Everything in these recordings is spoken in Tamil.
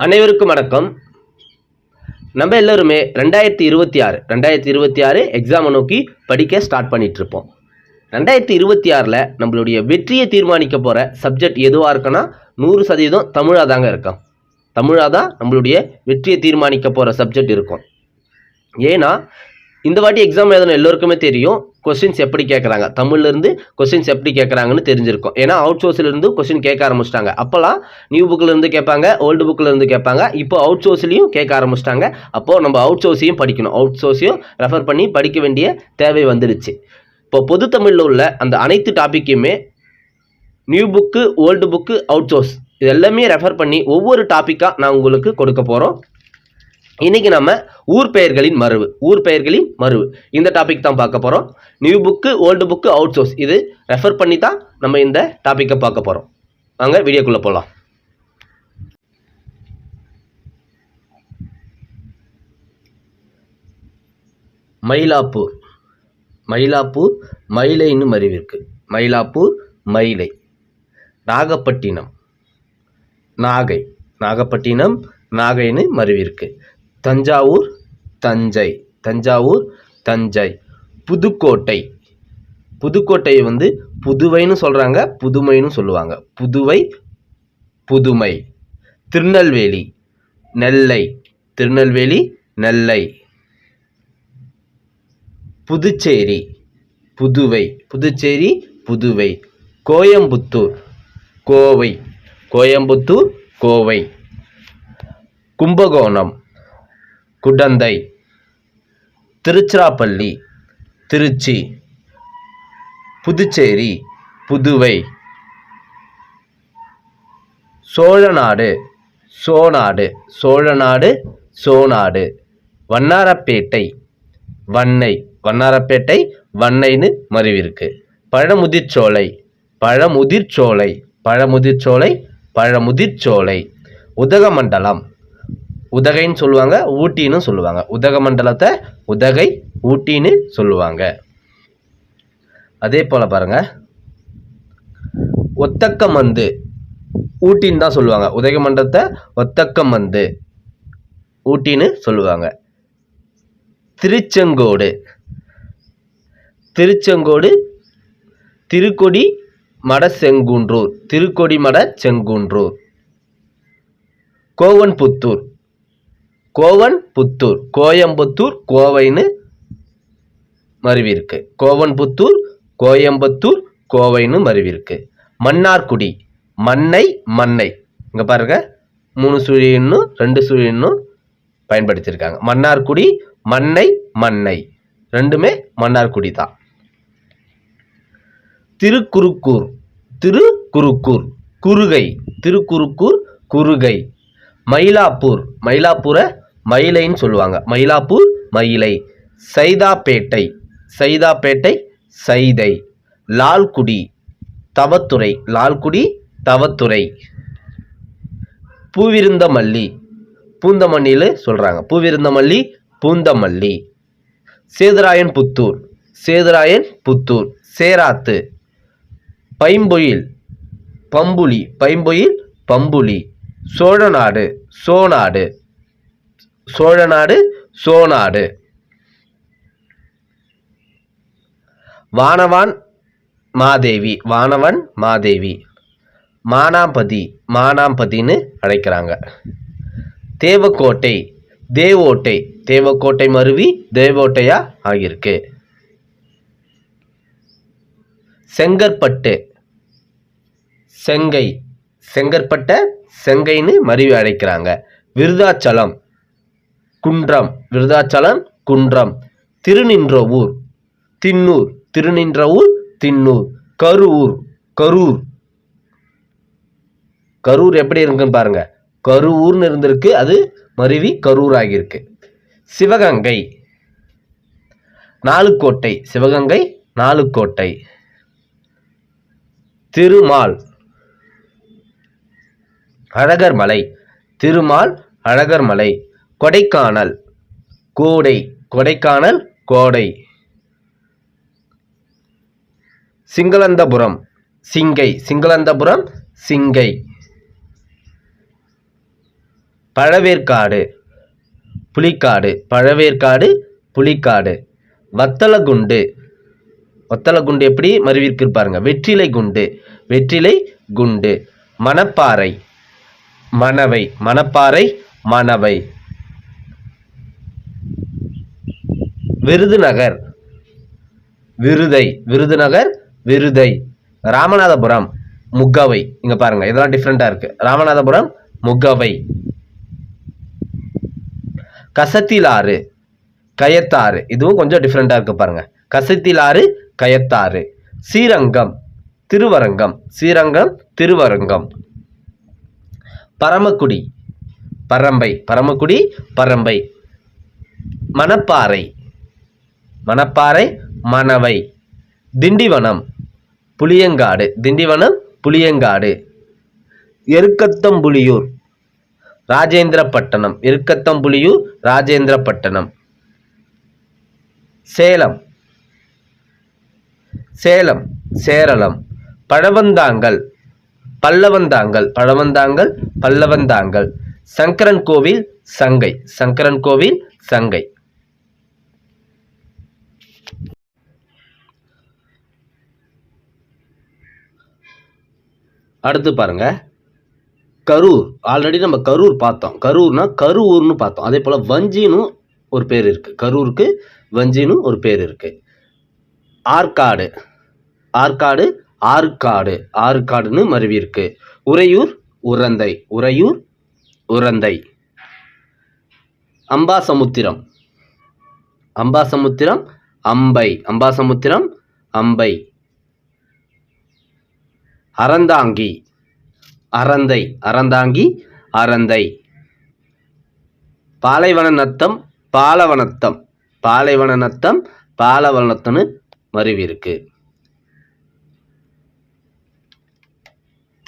அனைவருக்கும் வணக்கம். நம்ம எல்லோருமே ரெண்டாயிரத்தி இருபத்தி ஆறு ரெண்டாயிரத்தி இருபத்தி ஆறு எக்ஸாமை நோக்கி படிக்க ஸ்டார்ட் பண்ணிகிட்ருப்போம் இருப்போம் ரெண்டாயிரத்தி இருபத்தி ஆறில் நம்மளுடைய வெற்றியை தீர்மானிக்க போகிற சப்ஜெக்ட் எதுவாக இருக்குன்னா நூறு சதவீதம் தமிழாக தாங்க இருக்கும். தமிழாக தான் நம்மளுடைய வெற்றியை தீர்மானிக்க போகிற சப்ஜெக்ட் இருக்கும். ஏன்னா இந்த வாட்டி எக்ஸாம் எழுதணும் எல்லோருக்குமே தெரியும். கொஸ்டின்ஸ் எப்படி கேட்குறாங்க தமிழ்லேருந்து கொஸ்டின்ஸ் எப்படி கேட்குறாங்கன்னு தெரிஞ்சிருக்கும். ஏன்னா அவுட் சோர்ஸ்லேருந்து கொஸ்டின் கேட்க ஆரம்பிச்சிட்டாங்க. அப்போல்லாம் நியூ புக்கிலேருந்து கேட்பாங்க ஓல்டு புக்கில் இருந்து கேட்பாங்க. இப்போ அவுட் சோர்ஸ்லையும் கேட்க ஆரம்பிச்சிட்டாங்க. அப்போது நம்ம அவுட் சோர்ஸையும் படிக்கணும். அவுட் சோர்ஸையும் ரெஃபர் பண்ணி படிக்க வேண்டிய தேவை வந்துடுச்சு இப்போ பொது தமிழில் உள்ள அந்த அனைத்து டாப்பிக்கையுமே new book old book out source இது எல்லாமே ரெஃபர் பண்ணி ஒவ்வொரு டாப்பிக்காக நான் உங்களுக்கு கொடுக்க போகிறோம் இன்னைக்கு நம்ம ஊர் பெயர்களின் மறுவு ஊர் பெயர்களின் மறுவு இந்த டாபிக் தான் பார்க்க போகிறோம் new book old book out source இது ரெஃபர் பண்ணி தான் நம்ம இந்த டாப்பிக்கை பார்க்க போகிறோம் வாங்க வீடியோக்குள்ளே போகலாம் மயிலாப்பூர். மயிலாப்பூர் மயிலைன்னு மருவிருக்கு மயிலாப்பூர் மயிலை. நாகப்பட்டினம். நாகை. நாகப்பட்டினம் நாகைன்னு மருவிருக்கு தஞ்சாவூர் தஞ்சை. தஞ்சாவூர் தஞ்சை. புதுக்கோட்டை. புதுக்கோட்டையை வந்து புதுவைன்னு சொல்கிறாங்க புதுமைன்னு சொல்லுவாங்க. புதுவை புதுமை. திருநெல்வேலி நெல்லை. திருநெல்வேலி நெல்லை. புதுச்சேரி புதுவை. புதுச்சேரி புதுவை. கோயம்புத்தூர் கோவை. கோயம்புத்தூர் கோவை. கும்பகோணம். குடந்தை. திருச்சிராப்பள்ளி திருச்சி புதுச்சேரி புதுவை. சோழநாடு சோநாடு சோழநாடு சோநாடு. வண்ணாரப்பேட்டை வண்ணை. வண்ணாரப்பேட்டை வண்ணைன்னு மருவிருக்கு. பழமுதிர்ச்சோலை பழமுதிர்ச்சோலை பழமுதிர்ச்சோலை பழமுதிர்ச்சோலை. உதகமண்டலம் உதகைன்னு சொல்லுவாங்க ஊட்டின்னு சொல்லுவாங்க. உதகமண்டலத்தை உதகை ஊட்டின்னு சொல்லுவாங்க. அதே போல் பாருங்க. ஒத்தக்கமந்து ஊட்டின்னு தான் சொல்லுவாங்க. உதக மண்டலத்தை ஒத்தக்கம் வந்து ஊட்டின்னு சொல்லுவாங்க. திருச்செங்கோடு திருச்செங்கோடு திருக்கொடி மட செங்குன்றூர் திருக்கொடி மட செங்குன்றூர். கோவன்புத்தூர் கோவன் புத்தூர் கோயம்புத்தூர் கோவைன்னு மருவிருக்கு. கோவன்புத்தூர் கோயம்புத்தூர் கோவைன்னு மருவிருக்கு. மன்னார்குடி. மண்ணை மண்ணை. இங்கே பாருங்க. மூணு சுழின்னும் ரெண்டு சுழின்னும் பயன்படுத்தியிருக்காங்க மன்னார்குடி மண்ணை மண்ணை. ரெண்டுமே மன்னார்குடி தான். திருக்குறுக்கூர் திருக்குறுக்கூர் குறுகை. திருக்குறுக்கூர் குறுகை. மயிலாப்பூர். மயிலாப்பூரை மயிலைன்னு சொல்லுவாங்க. மயிலாப்பூர் மயிலை. சைதாப்பேட்டை. சைதாப்பேட்டை சைதை. லால்குடி தவத்துறை. லால்குடி தவத்துறை. பூவிருந்தமல்லி. பூந்தமல்லியில் சொல்கிறாங்க பூவிருந்தமல்லி பூந்தமல்லி. சேதுராயன் புத்தூர். சேதுராயன் புத்தூர். சேராத்து. பைம்பொயில். பம்புலி. பைம்பொயில் பம்புலி. சோழநாடு. சோநாடு சோழநாடு சோநாடு வானவான் மாதேவி வானவன் மாதேவி. மானாம்பதி மானாம்பதின்னு அழைக்கிறாங்க. தேவக்கோட்டை தேவோட்டை. தேவக்கோட்டை மருவி தேவோட்டையா ஆகியிருக்கு. செங்கற்பட்டு செங்கை. செங்கற்பட்ட செங்கைன்னு மருவி அழைக்கிறாங்க. விருதாச்சலம் குன்றம் விருதாச்சலம் குன்றம் திருநின்றவூர் தின்னூர் திருநின்றவூர் தின்னூர் கரூர் கரூர். கரூர் எப்படி இருக்குன்னு பாருங்க. கரூர்னு இருந்திருக்கு அது மருவி கரூர் ஆகியிருக்கு. சிவகங்கை நாலுக்கோட்டை சிவகங்கை நாலுக்கோட்டை. திருமால் அழகர் மலை திருமால் அழகர் மலை கொடைக்கானல். கோடை கொடைக்கானல் கோடை. சிங்களந்தபுரம் சிங்கை சிங்களந்தபுரம் சிங்கை. பழவேற்காடு புலிக்காடு பழவேற்காடு புலிக்காடு. வத்தலகுண்டு. வத்தலகுண்டு எப்படி மருவிற்கு பாருங்க வெற்றிலை குண்டு வெற்றிலை குண்டு. மணப்பாறை மணவை மணப்பாறை மணவை. விருதுநகர். விருதை விருதுநகர் விருதை. ராமநாதபுரம் முகவை. இங்க பாருங்க இதெல்லாம் டிஃப்ரெண்டா இருக்கு. ராமநாதபுரம் முகவை. கசத்திலாறு கயத்தாறு. இதுவும் கொஞ்சம் டிஃப்ரெண்டா இருக்கு பாருங்க. கசத்திலாறு கயத்தாறு. ஸ்ரீரங்கம் திருவரங்கம். ஸ்ரீரங்கம் திருவரங்கம். பரமக்குடி பரம்பை. பரமக்குடி பரம்பை. மணப்பாறை. மணப்பாறை மணவை. திண்டிவனம் புளியங்காடு. திண்டிவனம் புளியங்காடு. எருக்கத்தம்புலியூர் ராஜேந்திரப்பட்டணம் எருக்கத்தம்புலியூர் ராஜேந்திரப்பட்டணம் சேலம். சேலம் சேரளம். பழவந்தாங்கல் பல்லவந்தாங்கல். பழவந்தாங்கல் பல்லவந்தாங்கல். சங்கரன் கோவில் சங்கை. சங்கரன் கோவில் சங்கை. அடுத்து பாருங்க. கரூர். ஆல்ரெடி நம்ம கரூர் பார்த்தோம். கரூர்னா கரூர்னு பார்த்தோம். அதே போல் வஞ்சின்னு ஒரு பேர் இருக்கு. கரூருக்கு வஞ்சின்னு ஒரு பேர் இருக்கு. ஆற்காடு. ஆற்காடு ஆற்காடு. ஆற்காடுன்னு மருவி இருக்கு. உறையூர் உரந்தை. உறையூர் உரந்தை. அம்பாசமுத்திரம். அம்பாசமுத்திரம் அம்பை. அம்பாசமுத்திரம் அம்பை. அறந்தாங்கி. அறந்தை அறந்தாங்கி அறந்தை. பாலைவன நத்தம் பாலவனத்தம். பாலைவன நத்தம் பாலவனத்தம்னு மருவி இருக்கு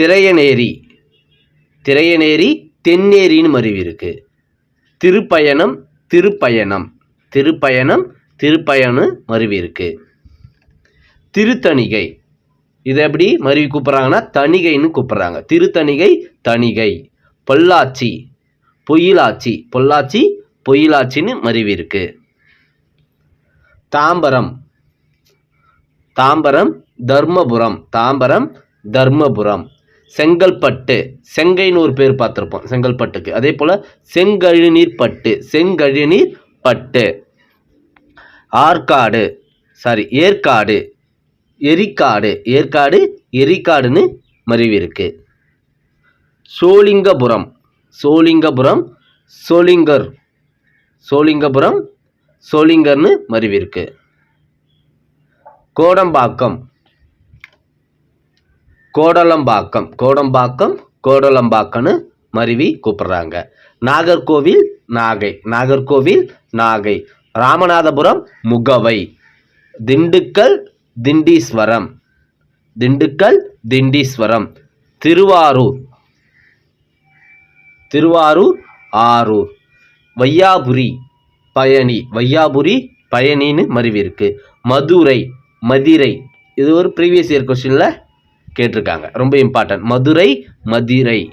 திரையநேரி. திரையநேரி தென்னேரின்னு மருவி இருக்கு திருப்பயணம் திருப்பயணம். திருப்பயணம் திருப்பயணம் மருவி இருக்கு திருத்தணிகை. இதை எப்படி மருவி கூப்பிட்றாங்கன்னா தணிகைன்னு கூப்பிட்றாங்க. திருத்தணிகை தணிகை. பொள்ளாச்சி பொயிலாச்சி. பொள்ளாச்சி பொயிலாச்சின்னு மருவி இருக்கு. தாம்பரம் தாம்பரம் தர்மபுரம். தாம்பரம் தர்மபுரம். செங்கல்பட்டு செங்கைன்னு ஒரு பேர் பார்த்துருப்போம் செங்கல்பட்டுக்கு. அதே போல் செங்கழுநீர் பட்டு செங்கழுநீர் பட்டு. ஆற்காடு சாரி ஏற்காடு. எரிக்காடு. ஏற்காடு எரிக்காடுன்னு மருவி இருக்கு. சோளிங்கபுரம் சோளிங்கபுரம் சோளிங்கர் சோளிங்கபுரம் சோளிங்கர்னு மருவி கோடம்பாக்கம். கோடலம்பாக்கம். கோடம்பாக்கம் கோடலம்பாக்கம்னு மருவி கூப்பிடுறாங்க. நாகர்கோவில் நாகை. நாகர்கோவில் நாகை. ராமநாதபுரம் முகவை. திண்டுக்கல் திண்டீஸ்வரம். திண்டுக்கல் திண்டீஸ்வரம். திருவாரூர். திருவாரூர் ஆரூர். வையாபுரி பயணி. வையாபுரி பயணின்னு மருவி இருக்கு. மதுரை மதிரை. இது ஒரு ப்ரீவியஸ் இயர் கொஸ்டினில் கேட்டிருக்காங்க. ரொம்ப இம்பார்ட்டன்ட் மதுரை மதிரை.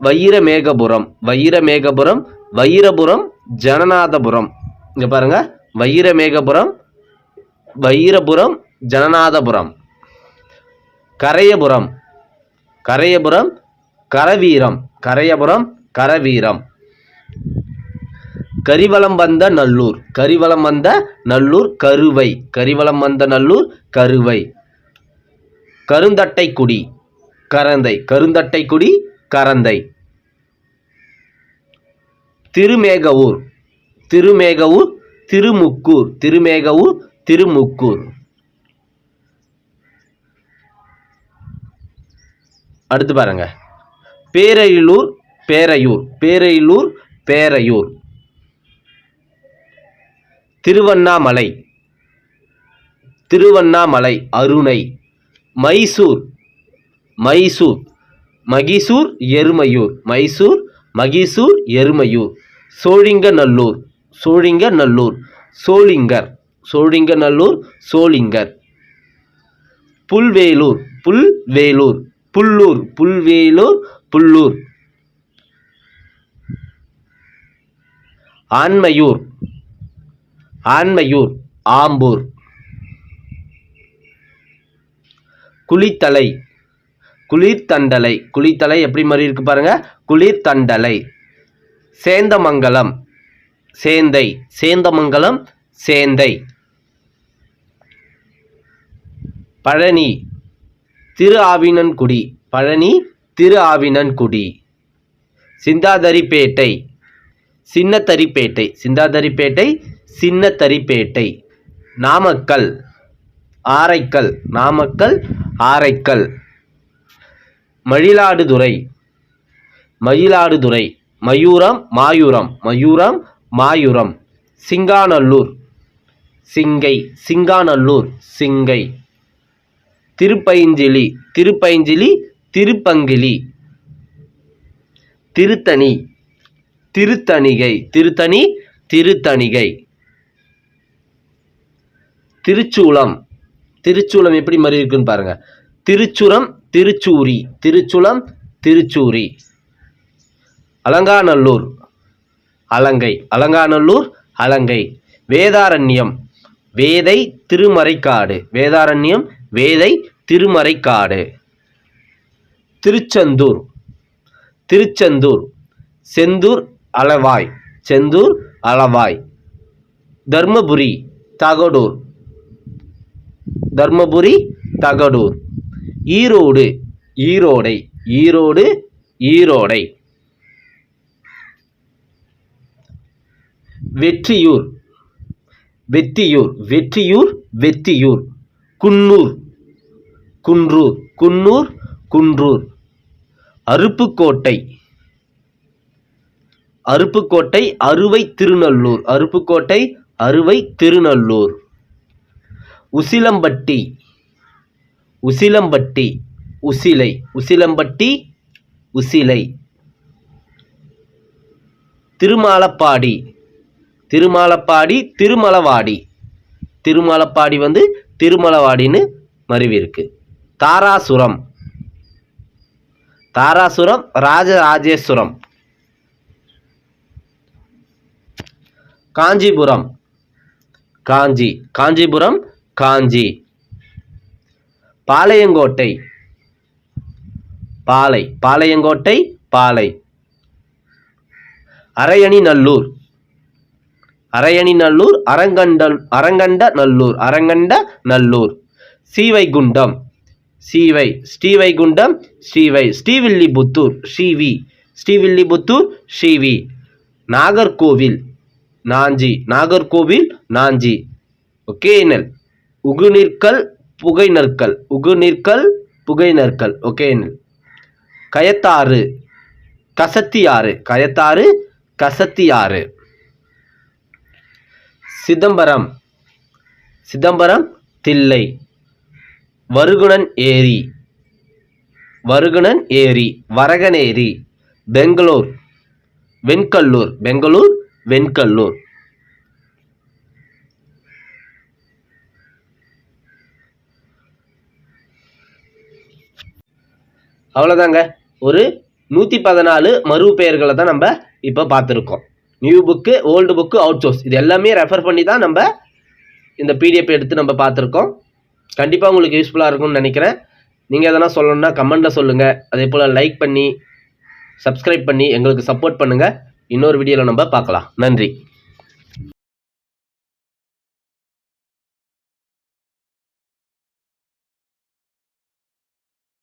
வைரமேகபுரம். வைரமேகபுரம் வைரபுரம் ஜனநாதபுரம். இங்கே பாருங்க. வைரமேகபுரம் வைரபுரம் ஜனநாதபுரம். கரையபுரம் கரையபுரம் கரவீரம். கரையபுரம் கரவீரம். கரிவலம் வந்த நல்லூர் கரிவலம் வந்த நல்லூர் கருவை. கரிவலம் வந்த நல்லூர் கருவை. கருந்தட்டைக்குடி கரந்தை. கருந்தட்டைக்குடி கரந்தை. திருமேகவூர் திருமேகவூர் திருமுக்கூர். திருமேகவூர் திருமுக்கூர். அடுத்து பாருங்க. பேரையிலூர் பேரையூர். பேரையிலூர் பேரையூர். திருவண்ணாமலை. திருவண்ணாமலை அருணை. மைசூர் மைசூர். மகிசூர் எருமையூர். மைசூர் மகிசூர் எருமையூர். சோழிங்கநல்லூர் சோழிங்கநல்லூர். சோளிங்கர் சோழிங்கநல்லூர் சோளிங்கர் புல்வேலூர் புல்வேலூர் புல்லூர் புல்வேலூர் புல்லூர். ஆண்மையூர் ஆண்மையூர் ஆம்பூர். குளித்தலை குளிர்தண்டலை குளித்தலை எப்படி மாதிரி இருக்கு பாருங்க? குளிர்தண்டலை சேந்தமங்கலம் சேந்தை. சேந்தமங்கலம் சேந்தை. பழனி திரு ஆவினன்குடி பழனி திரு ஆவினன்குடி சிந்தாதரிப்பேட்டை சின்னத்தரிப்பேட்டை. சிந்தாதரிப்பேட்டை சின்னத்தரிப்பேட்டை. நாமக்கல் ஆரைக்கல். நாமக்கல் ஆரைக்கல். மயிலாடுதுறை மயிலாடுதுறை. மயூரம் மாயூரம். மயூரம் மாயூரம். சிங்காநல்லூர் சிங்கை. சிங்காநல்லூர் சிங்கை. திருப்பைஞ்சிலி திருப்பைஞ்சிலி திருப்பங்கிலி. திருத்தணி திருத்தணிகை திருத்தணி திருத்தணிகை. திருச்சூலம் திருச்சூலம் எப்படி மாதிரி இருக்குன்னு பாருங்க. திருச்சுரம் திருச்சூரி திருச்சுளம் திருச்சூரி. அலங்காநல்லூர் அலங்கை அலங்காநல்லூர் அலங்கை. வேதாரண்யம் வேதை திருமறைக்காடு வேதாரண்யம் வேதை திருமறைக்காடு. திருச்செந்தூர். திருச்செந்தூர். செந்தூர் அளவாய் செந்தூர் அளவாய் தர்மபுரி தகடூர். தர்மபுரி தகடூர். ஈரோடு ஈரோடை. ஈரோடு ஈரோடை. வெற்றியூர். வெத்தியூர் வெற்றியூர் வெத்தியூர் குன்னூர். குன்றூர் குன்னூர் குன்றூர். அருப்புக்கோட்டை. அருப்புக்கோட்டை அறுவை திருநல்லூர். அருப்புக்கோட்டை அறுவை திருநல்லூர். உசிலம்பட்டி. உசிலம்பட்டி உசிலை. உசிலம்பட்டி உசிலை. திருமாலப்பாடி. திருமாலப்பாடி திருமலவாடி. திருமாலப்பாடி வந்து திருமலவாடின்னு மருவி இருக்குது தாராசுரம். தாராசுரம் ராஜராஜேஸ்வரம். காஞ்சிபுரம். காஞ்சி. காஞ்சிபுரம் காஞ்சி. பாளையங்கோட்டை. பாலை பாளையங்கோட்டை பாலை அரையணி நல்லூர் அரையணி நல்லூர் அரங்கண்ட அரங்கண்ட நல்லூர். அரங்கண்ட நல்லூர். சீவைகுண்டம். ஸ்ரீவை ஸ்ரீவைகுண்டம் ஸ்ரீவை ஸ்ரீவில்லிபுத்தூர் ஸ்ரீவி ஸ்ரீவில்லிபுத்தூர் ஸ்ரீவி நாகர்கோவில் நாஞ்சி. நாகர்கோவில் நாஞ்சி. ஒகேனல் உகுநிற்கல் புகைநற்கல் உகுநிற்கல் புகைநற்கல் ஒகேனல் கயத்தாறு கசத்தியாறு. கயத்தாறு கசத்தியாறு. சிதம்பரம் சிதம்பரம் தில்லை. வருகுணன் ஏரி. வருகுணன் ஏரி. வரகனேரி. பெங்களூர். வெண்கல்லூர். பெங்களூர் வெண்கல்லூர். அவ்வளோதாங்க ஒரு நூற்றி பதினாலு மறு பெயர்களை தான் நம்ம இப்போ பார்த்துருக்கோம். New book old book out source இது எல்லாமே ரெஃபர் பண்ணி தான் நம்ம இந்த பிடிஎஃப் எடுத்து நம்ம பார்த்துருக்கோம். கண்டிப்பாக உங்களுக்கு யூஸ்ஃபுல்லாக இருக்கும்னு நினைக்கிறேன். நீங்கள் எதனா சொல்லணும்னா கமெண்ட்டில் சொல்லுங்கள் அதே போல் லைக் பண்ணி சப்ஸ்கிரைப் பண்ணி எங்களுக்கு சப்போர்ட் பண்ணுங்கள் இன்னொரு வீடியோவில் நம்ம பார்க்கலாம். நன்றி.